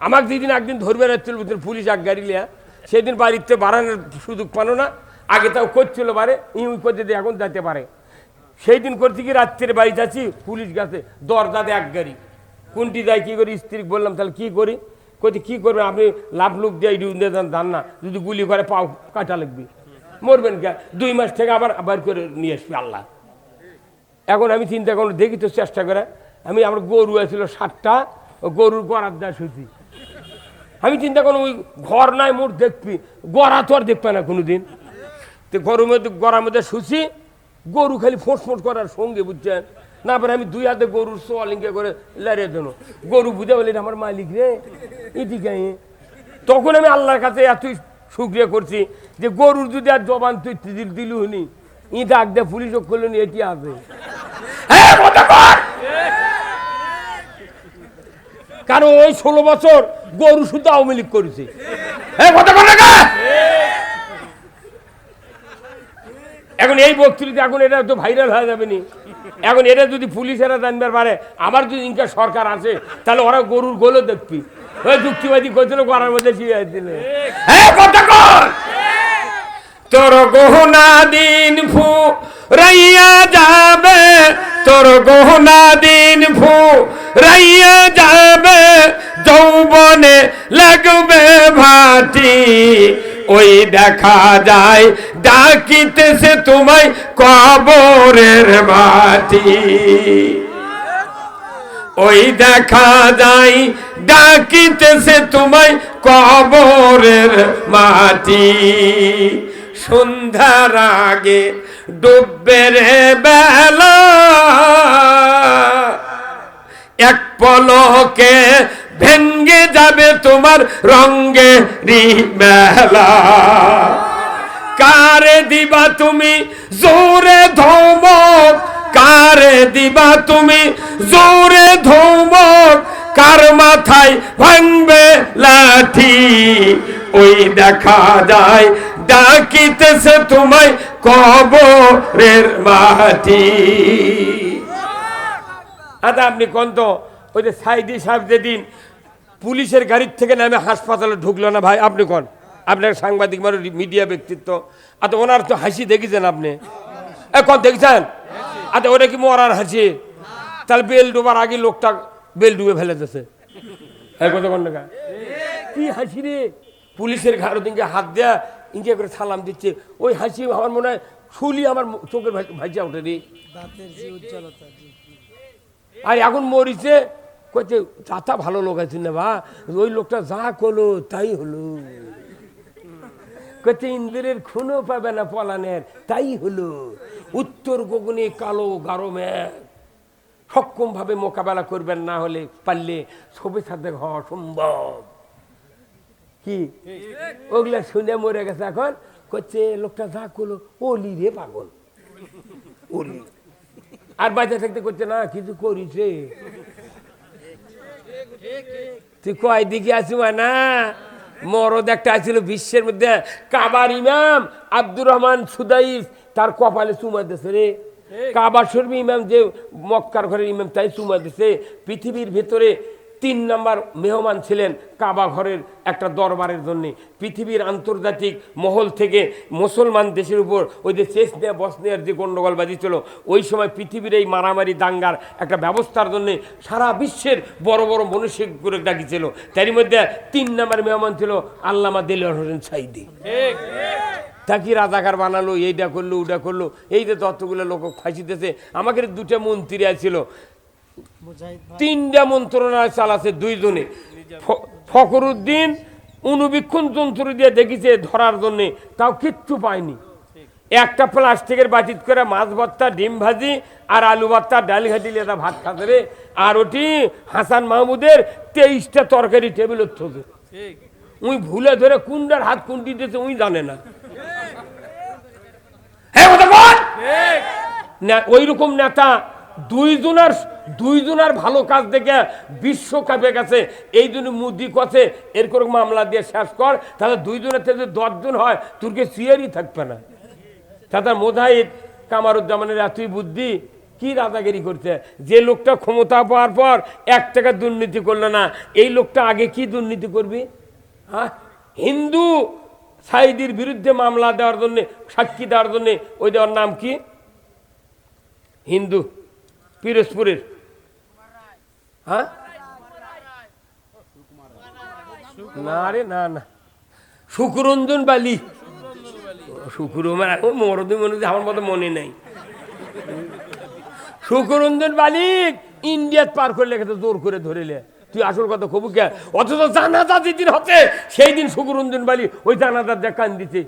আমাকে যেদিন একদিন ধরবে রাখছিল পুলিশ এক গাড়ি লিয়া, সেদিন বাড়িতে বাড়ানোর সুযোগ পানো না। আগে তাও করছিল বারে ইউ করতে দিয়ে এখন যেতে পারে। সেই দিন করতে কি রাত্রে বাড়িতে আছি, পুলিশ গেছে দরজাতে এক গাড়ি। কোনটি যায় কী করি? স্ত্রী বললাম, তাহলে কী করি? কইতে, কী করবেন আপনি লাভ লুক দিয়ে দেন দান না। যদি গুলি করে, পাও কাটা লাগবে। মরবেন কে? দুই মাস থেকে আবার আবার করে নিয়ে আসবে, আল্লাহ। এখন আমি চিন্তা করল দেখি তো চেষ্টা করে। আমি আমার গরু আছিল সাতটা, ও গরুর গড়ার দেয় শুছি আমি চিন্তা করলাম, ওই ঘর নাই, মোর দেখবি। গড়া তো আর দেখবে না কোনোদিন। তো গরুর মধ্যে, গড়ার মধ্যে শুছি, গরু খালি ফোঁস ফোঁস করার সঙ্গে, বুঝছেন? না, পরে আমি দুই হাতে গরুর সোয়ালিঙ্গে করে লারিয়ে দেন গরু বুঝে বলি আমার মালিক রে আয়।" তখন আমি আল্লাহর কাছে এতই শুক্রিয়া করছি যে গরুর যদি আর জবান তুই দিল দিলু হনি ই ডাক দে পুলিশ করলেন এটি আছে কারণ ওই ষোলো বছর গরু শুধু আওয়ামী লীগ করেছে? এখন এই বক্তৃতা এখন এটা তো ভাইরাল হয়ে যাবে নি। এখন এটা যদি পুলিশেরা জানবার পারে আমার যদি ইনকা সরকার আছে তাহলে ওরা গরুর গোলও দেখবি। ওই যুক্তিবাদী কইছিল গড়ার মধ্যে শুয়ে দিলে। তোর গহনা দিন ফু রাইয়া যাবে। তোর গহনা দিন ফু রাইয়া যাবে। যৌবনে লাগবে ভাটি। ওই দেখা যায়, ডাকিতেছে তোমায় কবরের মাটি। ওই দেখা যায়, ডাকিতেছে তোমায় কবরের মাটি। সন্ধ্যার আগে ডুববে রে বেলা। এক পলকে ভেঙ্গে যাবে তোমার রঙ্গে মেলা কারে দিবা তুমি জোরে ধমক? কারে দিবা তুমি জোরে ধমক? কার মাথায় ভাঙবে লাঠি? ওই দেখা যায় ডাকিতেছে তোমায় কবরের মাটি। আচ্ছা আপনি কোন তো ওই যে সাইদি সাহেব যেদিন পুলিশের গাড়ির থেকে নামে হাসপাতালে ঢুকলো না ভাই আপনি কোন? আপনার সাংবাদিক মানুষ মিডিয়া ব্যক্তিত্ব। আচ্ছা ওনার তো হাসি দেখেছেন আপনি? এ কোন দেখছেন? আচ্ছা ওটা কি মরার হাসি? তাহলে বেল ডুবার আগে লোকটা বেল ডুবে ফেলে দিয়েছে। হ্যাঁ কি হাসি রে? পুলিশের ঘাড়ো দিনকে হাত দেয়া ইঙ্গে করে সালাম দিচ্ছে। ওই হাসি আমার মনে হয় শুলি আমার চোখের ভাইজা ওঠে রে আর এখন মরিছে। কইছে, চাচা ভালো লোক আছে না বা? ওই লোকটা যা করল তাই হলো। কইছে, ইন্দ্রের খুনও পাবে না পলানের, তাই হলো। উত্তর গগনে কালো গারো সক্ষম ভাবে মোকাবেলা করবেন না হলে পারলে ছবি সাথে হওয়া সম্ভব কি? ওগুলা শুনে মরে গেছে এখন। করছে লোকটা যা করল ওলি রে পাগল। ওলি আর বাচ্চা থাকতে করছে না, কিছু করিছে। তুই কয় দিকে আসিব না মরদ একটা আছিল বিশ্বের মধ্যে। কাবার ইমাম আব্দুর রহমান সুদাইফ তার কপালে চুমা দিয়েছে রে। কাবার শর্মী ইমাম যে মক্কার ঘরের ইমাম তাই চুমা দিছে পৃথিবীর ভেতরে তিন নম্বর মেহমান ছিলেন কাবা ঘরের একটা দরবারের জন্যে। পৃথিবীর আন্তর্জাতিক মহল থেকে মুসলমান দেশের উপর ওই যে চেসনিয়া বসনিয়ার যে গণ্ডগোল বাজিছিল ওই সময় পৃথিবীর এই মারামারি দাঙ্গার একটা ব্যবস্থার জন্যে সারা বিশ্বের বড় বড় মনুষ্য করে ডাকিছিল তারই মধ্যে তিন নম্বর মেহমান ছিল আল্লামা দিলওয়ার হোসেন সাইদি। তাকে রাজাকার বানালো এইটা করল ওটা করল এই যে ততগুলো লোক ফাঁসিতেছে আমাকে দুটা মন্ত্রী আছিল তিনটা মন্ত্রণালয় চালাছে দুইজনে। ফখরুদ্দিন অনুবীক্ষণ যন্ত্র দিয়ে দেখিছে ধরার জন্য তাও কিচ্ছু পায়নি। একটা প্লাস্টিকের বাতিত করে মাছ ভর্তা ডিম ভাজি আর আলু ভর্তা ডাল ঘাটি লেদা ভাত খাতে রে। আর ওটি হাসান মাহমুদের তেইশটা তরকারি টেবিলের থেকে উই ভুলে ধরে কুন্ডার হাত কুন্ডি দিয়েছে উই জানে না। না ওই রকম নেতা দুইজনের দুইজনের ভালো কাজ দেখে বিশ্বকাপে গেছে। এই জন্য মুদি কথে এরকম মামলা দিয়ে শেষ কর, তাহলে দুইজনের থেকে যদি দশজন হয় তোরকে সিয়ারই থাকবে না? তাতে মোজাহিদ কামারুজ্জামানের এতই বুদ্ধি, কি রাজাগিরি করছে? যে লোকটা ক্ষমতা পাওয়ার পর এক টাকা দুর্নীতি করল না, এই লোকটা আগে কি দুর্নীতি করবি? হ্যাঁ হিন্দু সাইদির বিরুদ্ধে মামলা দেওয়ার জন্য, সাক্ষী দেওয়ার জন্য, ওই দেওয়ার নাম কি? হিন্দু, পিরোজপুরের। হ্যাঁ? বালি। শুকুর এখন মনে আমার মতো মনে নাই। শুকুরঞ্জন বালিক ইন্ডিয়াত পার করলে তো জোর করে ধরেলে। তুই আসল কথা খবর কে? অথচ জানাজা যেদিন হচ্ছে, সেই দিন শুকুরঞ্জন বালি ওই জানাজার কান দিতে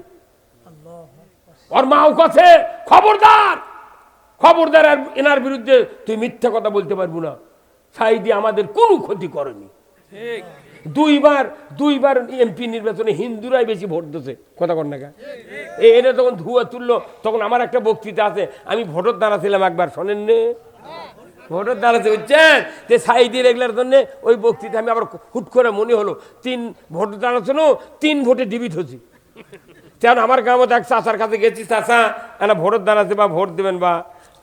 ওর মাও কাছে? খবরদার! খবরদার আর এনার বিরুদ্ধে তুই মিথ্যা কথা বলতে পারব না। সাইদি আমাদের কোনো ক্ষতি করেনি। দুইবার দুইবার এমপি নির্বাচনে হিন্দুরাই বেশি ভোট দিচ্ছে কথা কর না? এটা যখন ধুয়া তুললো তখন আমার একটা বক্তৃতা আছে আমি ভোটের দ্বারা ছিলাম একবার শোনেন নে। ভোটের দ্বারাতে বুঝছেন? যে সাইদি রেগলার জন্য ওই বক্তৃতা আমি আবার হুট করে মনে হলো তিন ভোটের দ্বারা ছিল তিন ভোটে ডিবিট হচ্ছি কারণ আমার গ্রামে এক চাচার কাছে গেছি চাচা এনা ভোটের দাঁড়াতে বা ভোট দেবেন বা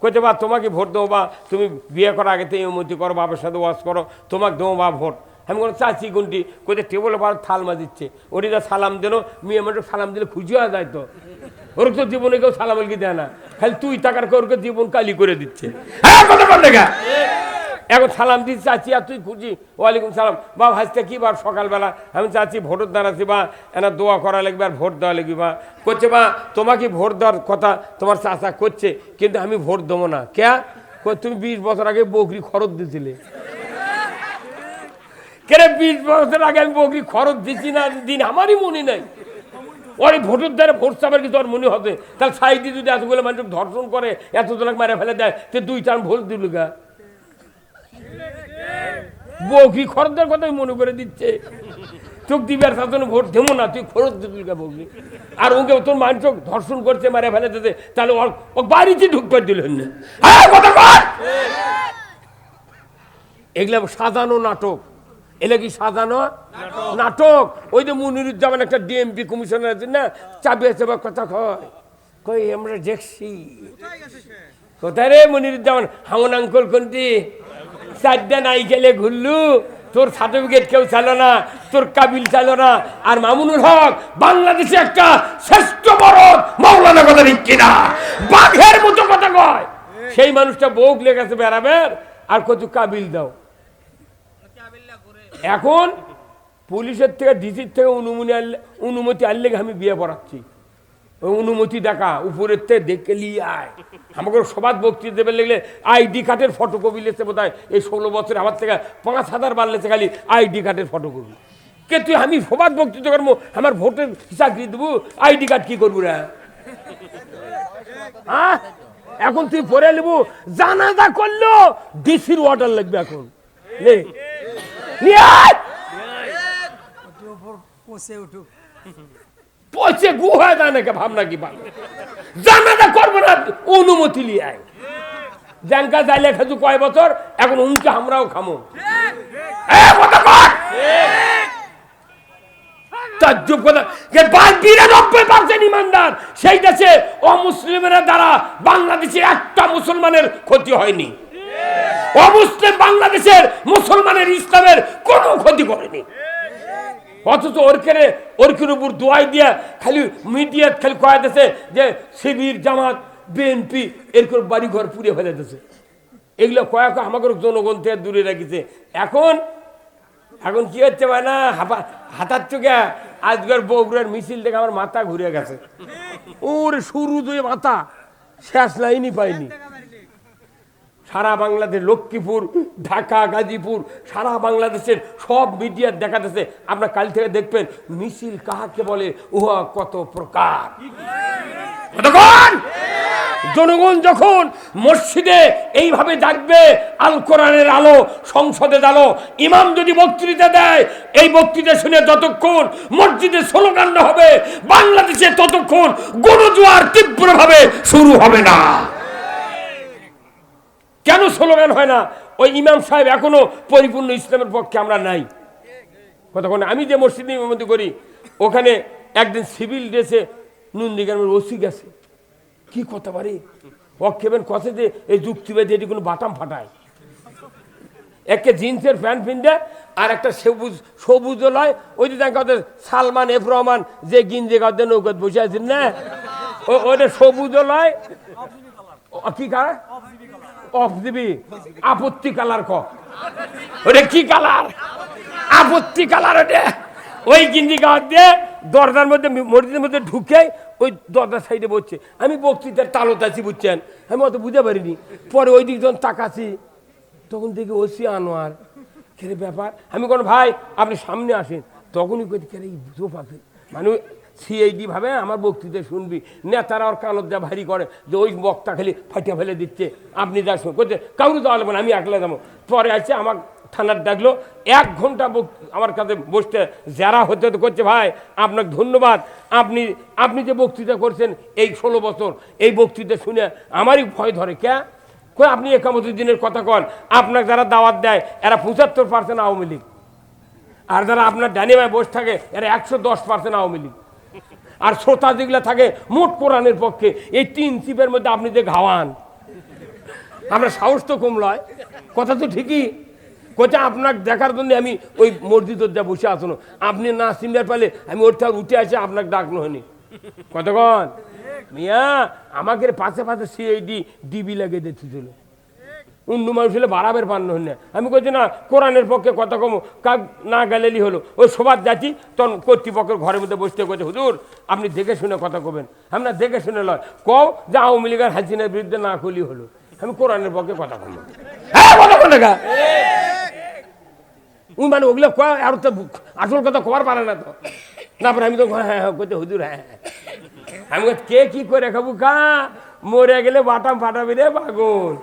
কইতে বা, তোমাকে ভোট দেবো, বা, তুমি বিয়ে করার আগে এই উন্নতি করো বাপের সাথে ওয়াশ করো, তোমাকে দেবো, বা, ভোট। আমি কোনো চাচি, গুন্ডি কইতে টেবলে বার থাল মাজিচ্ছে। ওটিটা সালাম দিল, মেয়ে মানুষ সালাম দিলে খুশি হয়ে যায় তো। ওর তো জীবনে কেউ সালাম দেয় না। খালি তুই টাকার করে ওরকে জীবন কালি করে দিচ্ছে। হ্যাঁ কথা বল দেখা এখন সালাম দিচ্ছি চাচি, আর তুই খুঁজি। ওয়ালাইকুম সালাম। বা ভাজতে কি বার সকালবেলা আমি চাচ্ছি ভোটের দাঁড়াচ্ছি বা এনা দোয়া করা লাগবে আর ভোট দেওয়া লাগবে বা করছে বা তোমাকে ভোট দেওয়ার কথা তোমার চাচা করছে, কিন্তু আমি ভোট দেবো না। কে তুমি বিশ বছর আগে বকরি খরচ দিছিলে। কেন বিশ বছর আগে আমি বকরি খরচ দিচ্ছি না, দিন আমারই মনে নাই। ওই ভোটের দ্বারা ভোট চাবার কি তোর মনে হবে তাহলে সাইডে যদি এতগুলো মানুষ ধর্ষণ করে এত জনক মারে ফেলে দেয়, তো দুই টান ভোট দিল গা। বকরি খরচের কথাই মনে করে দিচ্ছে। চোখ দিবার শাসনে ভোট দেবো না তুই খরচ দিবি কা বকরি আর ওকে তোর মানুষ ধর্ষণ করছে মারে ফেলে দিতে তাহলে ও বাড়িতে ঢুকবার দিলেন না। হ্যাঁ! এগুলো সাজানো নাটক। এগুলো কি সাজানো? নাটক। ওই যে মুনিরুজ্জামান একটা ডিএমপি কমিশনার আছে না চাবি আছে বা কথা কয়। কই আমরা দেখছি। কোথায় রে মনিরুজ্জামান? হামন আঙ্কল কোনটি চারটা নাই গেলে ঘুরলু। তোর সার্টিফিকেট কেউ চালো না, তোর কাবিল চালো না। আর মামুনুল হক বাংলাদেশে একটা শ্রেষ্ঠ বড় মৌলানা কথা কিনা? বাঘের মতো কথা কয়। সেই মানুষটা বউক লেগেছে বেড়াবের, আর কত কাবিল দাও। এখন পুলিশের থেকে ডিসির থেকে অনুমতি আনলে অনুমতি আনলে আমি বিয়ে পড়াচ্ছি। অনুমতি দেখা উপরের থেকে দেখে লিয়ে আয়। আমাকে সবাদ বক্তৃতা দেবে লাগলে আইডি কার্ডের ফটোকপি লেছে বোধ এই ষোলো বছর আমার থেকে পাঁচ হাজার বার লেছে খালি আইডি কার্ডের ফটোকপি কে তুই, আমি সবাদ বক্তৃতা করব, আমার ভোটের চাকরি দেবো, আইডি কার্ড কি করব রে? হ্যাঁ? এখন তুই পরে নেব, জানাজা করল ডিসির ওয়াটার লাগবে এখন। নিয়ে উঠুক। পচে গু হয়ে নাকি ভাবনা কি ভালো জানাজা করব না, অনুমতি খাজু কয় বছর, এখন আমরাও খামো। দ্বারা বাংলাদেশে একটা মুসলমানের ক্ষতি হয়নি। অমুসলিম বাংলাদেশের মুসলমানের ইসলামের কোনো ক্ষতি করেনি। অথচ ওরকেরে ওরকের উপর দোয়াই দিয়া খালি মিডিয়াত খালি কয়া দিছে যে শিবির জামাত বিএনপি এরকম বাড়িঘর পুড়ে ফেলে দিছে এগুলো কয়েক আমাকে জনগণ থেকে দূরে রেখেছে। এখন এখন কি হচ্ছে ভাই না হাপা হাতার চোখে আজকের বগুড়ার মিছিল দেখে আমার মাথা ঘুরে গেছে। ওর শুরু দুই মাথা শেষ লাইনই পাইনি। সারা বাংলাদেশ লক্ষ্মীপুর, ঢাকা, গাজীপুর, সারা বাংলাদেশের সব মিডিয়ার দেখাতেছে। আপনার কাল থেকে দেখবেন মিছিল কাহাকে বলে, উহা কত প্রকার। জনগণ যখন মসজিদে এইভাবে ডাকবে আল কোরআনের আলো সংসদে আলো, ইমাম যদি বক্তৃতা দেয়, এই বক্তৃতা শুনে যতক্ষণ মসজিদে স্লোগান হবে, বাংলাদেশে ততক্ষণ গণজোয়ার তীব্রভাবে শুরু হবে না। কেন স্লোগান হয় না? ওই ইমাম সাহেব এখনও পরিপূর্ণ ইসলামের পক্ষে আমরা নাই। কতক্ষণ আমি যে মসজিদে ইমামতি করি, ওখানে একদিন সিভিল ড্রেসে নন্দীগ্রামের ওসি গেছে। কি কথা পারে অক্ষেপেন কষে যে এই যুক্তিবাদী এটি কোনো বাটাম ফাটায়। একে জিন্সের প্যান্ট পিনতে আর একটা সবুজ সবুজ লয়, ওই যে দেখা ওদের সালমান এফ রহমান, যে গিঞ্জে গাঁদে নৌকাত বসে আছেন না? ওটা সবুজ লয়। কি কালার অফ দিবি? আপত্তি কালার ক। ওটা কি কালার? আপত্তি কালার ওটা ওই গিঞ্জি গাঁত দিয়ে দরজার মধ্যে মসজিদের মধ্যে ঢুকে ওই দরজার সাইডে বসছে। আমি বক্তৃতার তালত আছি, বুঝছেন? আমি অত বুঝতে পারিনি। পরে ওই দিক যখন তাকাছি। তখন দেখি ওসি আনোয়ার। কেরে ব্যাপার? আমি কোন ভাই, আপনি সামনে আসেন। তখনই কেরে পাবে মানে সিআইডি ভাবে আমার বক্তৃতা শুনবি। নেতারা ওর কানত যা ভারী করে, যে ওই বক্তা খালি ফাটিয়া ফেলে দিচ্ছে। আপনি যা শুন করছে কাউকে তো আলবেন আমি একলা যাব। পরে আছে আমার থানার ডাকলো, এক ঘণ্টা আমার কাছে বসতে যারা হতে হতে করছে ভাই, আপনাকে ধন্যবাদ। আপনি আপনি যে বক্তৃতা করছেন এই ষোলো বছর, এই বক্তৃতা শুনে আমারই ভয় ধরে, কে? কই, আপনি একামত দিনের কথা কন। আপনাকে যারা দাওয়াত দেয়, এরা পঁচাত্তর পার্সেন্ট আওয়ামী লীগ। আর যারা আপনার ডানিমায় বসে থাকে, এরা একশো দশ পার্সেন্ট আওয়ামী লীগ। আর শ্রোতা যেগুলো থাকে, মোট কোরআনের পক্ষে এই তিন চিপের মধ্যে আপনি যে ঘাওয়ান, আমরা সাহস তো কম লয়। কথা তো ঠিকই। কোথা আপনার দেখার জন্য আমি ওই মসজিদের যা বসে আসনো আপনি না সিনিয়র পালে আমি ওর থেকে উঠে আসে, আপনাকে ডাকনো হয়নি। কতক্ষণ মিয়া, আমাকে পাশে পাশে সিআইডি ডিবি লাগিয়ে দিচ্ছিল অন্য মানুষ হলে বাড়াবের পান্ন হন আমি কইছি না কোরআনের পক্ষে কথা কম। কাক না গেলেলি হলো। ওই সবার যাচ্ছি তখন কর্তৃপক্ষের ঘরের মধ্যে বসতে কইছে হুজুর আপনি দেখে শুনে কথা কবেন। আমি না দেখে শুনে লয়। কও যে আওয়ামী লীগের হাসিনার বিরুদ্ধে না করলি হলো। আমি কোরআনের পক্ষে কথা কম। হ্যাঁ মানে ওগুলো কয় আর তো আসল কথা কবার পারে না তো। তারপরে আমি তো হ্যাঁ হ্যাঁ কইতে হুজুর হ্যাঁ হ্যাঁ। আমি কই, কে কি করে খাব কা? মরে গেলে বাটাম ফাটাবি রে বাগুন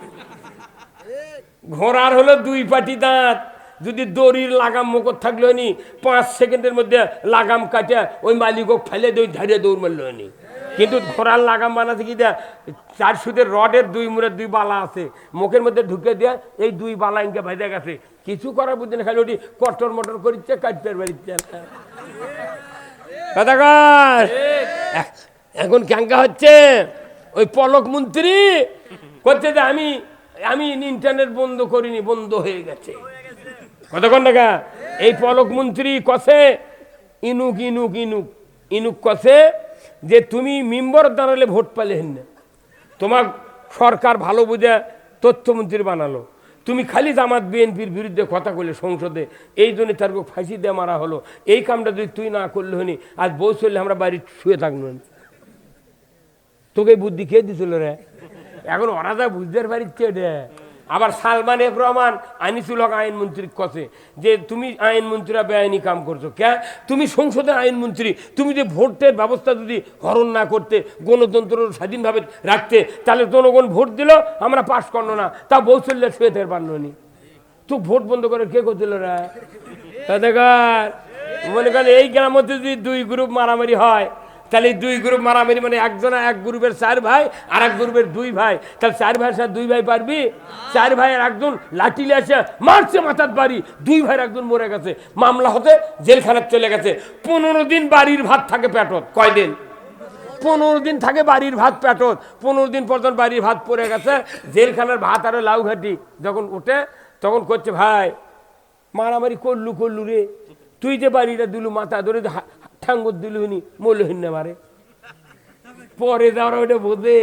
ঘোড়ার হলো দুই পাটি দাঁত। যদি দড়ির লাগাম মুখত থাকল নি, পাঁচ সেকেন্ডের মধ্যে লাগাম কাটে ওই মালিকক ফেলে দই, ধারে দৌড় মারলো নি। কিন্তু ঘোড়ার লাগাম বানাতে কি দেয়? চার সুদের রডের দুই মুড়ে দুই বালা আছে। মুখের মধ্যে ঢুকে দেয়, এই দুই বালা ইনকে ভেজে গেছে। কিছু করার বুদ্ধি না খালি ওটি কটর মটর করিচ্ছে, কাটতে কথাকার এখন ক্যাঙ্কা হচ্ছে। ওই পলক মন্ত্রী করছে যে আমি আমি ইন্টারনেট বন্ধ করিনি বন্ধ হয়ে গেছে। কতক্ষণ টাকা? এই পলক মন্ত্রী কষে ইনুক ইনুক ইনুক ইনুক কষে যে তুমি মেম্বর দাঁড়ালে ভোট পালে হেন না। তোমার সরকার ভালো বুঝে তথ্যমন্ত্রী বানালো। তুমি খালি জামাত বিএনপির বিরুদ্ধে কথা করলে সংসদে এই জন্য তার ফাঁসি দিয়ে মারা হলো। এই কামটা যদি তুই না করলে হনি আজ বউ চললে আমরা বাড়ি শুয়ে থাকল তোকে বুদ্ধি কে দিছিল রে? এখন ওরা যা বুঝতে পারিচ্ছে আবার সালমান এফ রহমান আনিসুল হক আইনমন্ত্রী কছে, যে তুমি আইনমন্ত্রীরা বেআইনি কাম করছ। কে? তুমি সংসদের আইনমন্ত্রী তুমি যে ভোটের ব্যবস্থা যদি হরণ না করতে, গণতন্ত্র স্বাধীনভাবে রাখতে, তাহলে জনগণ ভোট দিল, আমরা পাশ করল না। তা বৌসল্যে শুয়ে থাকতে পারল তো ভোট বন্ধ করে কে করছিল রে? মনে করেন এই মধ্যে যদি দুই গ্রুপ মারামারি হয় তাহলে দুই গ্রুপ মারামারি মানে একজনা এক গ্রুপের চার ভাই আর এক গ্রুপের দুই ভাই। তাহলে চার ভাইয়ের সাথে দুই ভাই পারবি? চার ভাইয়ের একজন লাঠি এসে মারছে মাথার বাড়ি। দুই ভাইয়ের একজন মরে গেছে। মামলা হতে জেলখানায় চলে গেছে। পনেরো দিন বাড়ির ভাত থাকে পেটত। কয়দিন? পনেরো দিন থাকে বাড়ির ভাত পেটত। পনেরো দিন পর্যন্ত বাড়ির ভাত পড়ে গেছে, জেলখানার ভাত আরও লাউ ঘাটি যখন উঠে তখন করছে, ভাই, মারামারি করলু করলু রে। তুই যে বাড়িটা দিলু মাথা ধরে ঠাঙ্গর দিলুনি মৌলহীন না পরে যাওয়ার ওইটা বোঝে।